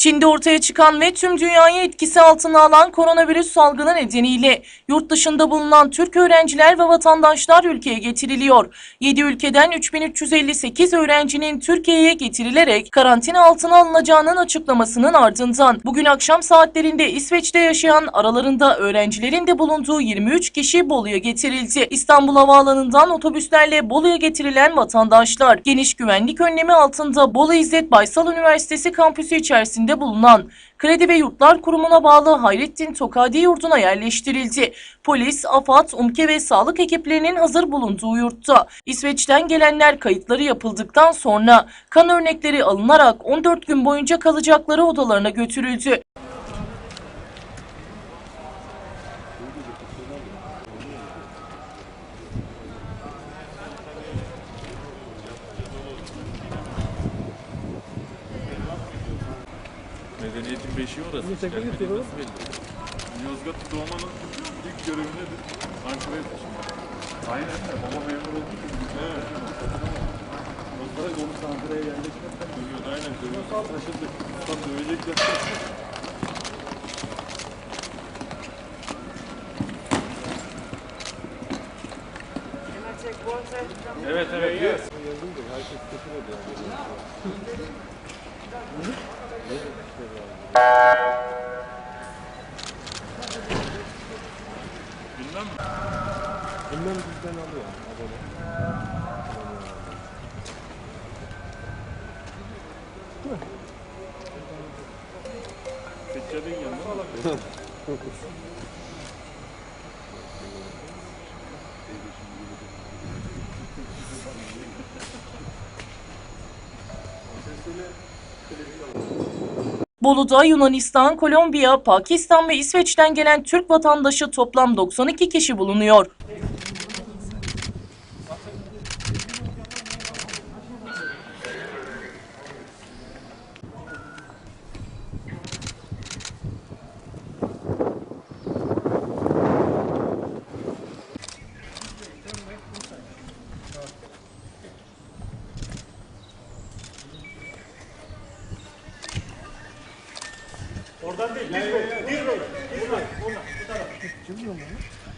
Çin'de ortaya çıkan ve tüm dünyayı etkisi altına alan koronavirüs salgını nedeniyle yurt dışında bulunan Türk öğrenciler ve vatandaşlar ülkeye getiriliyor. 7 ülkeden 3358 öğrencinin Türkiye'ye getirilerek karantina altına alınacağının açıklamasının ardından bugün akşam saatlerinde İsveç'te yaşayan aralarında öğrencilerin de bulunduğu 23 kişi Bolu'ya getirildi. İstanbul Havaalanı'ndan otobüslerle Bolu'ya getirilen vatandaşlar geniş güvenlik önlemi altında Bolu İzzet Baysal Üniversitesi kampüsü içerisinde bulunan Kredi ve Yurtlar Kurumu'na bağlı Hayrettin Tokadi Yurdu'na yerleştirildi. Polis, AFAD, UMKE ve sağlık ekiplerinin hazır bulunduğu yurtta. İsveç'ten gelenler kayıtları yapıldıktan sonra kan örnekleri alınarak 14 gün boyunca kalacakları odalarına götürüldü. Medeniyetin beşiği orası. Gelmediği nasıl belli? Yozgat doğmanın ilk görevi nedir? Ankara'ya taşınmak. Aynen öyle. Baba memur oldu. Evet. Yozgat'a konusu Ankara'ya yerleşmekten dövüyordu. Aynen dövüyordu. Taşındık. Tam dövecekler. Evet evet. Yes. Bilmem mi? Bilmem bizden alıyor abone. Seccadın yanında alabilir. Bolu'da Yunanistan, Kolombiya, Pakistan ve İsveç'ten gelen Türk vatandaşı toplam 92 kişi bulunuyor. This way, this way, this way. Come on, come on.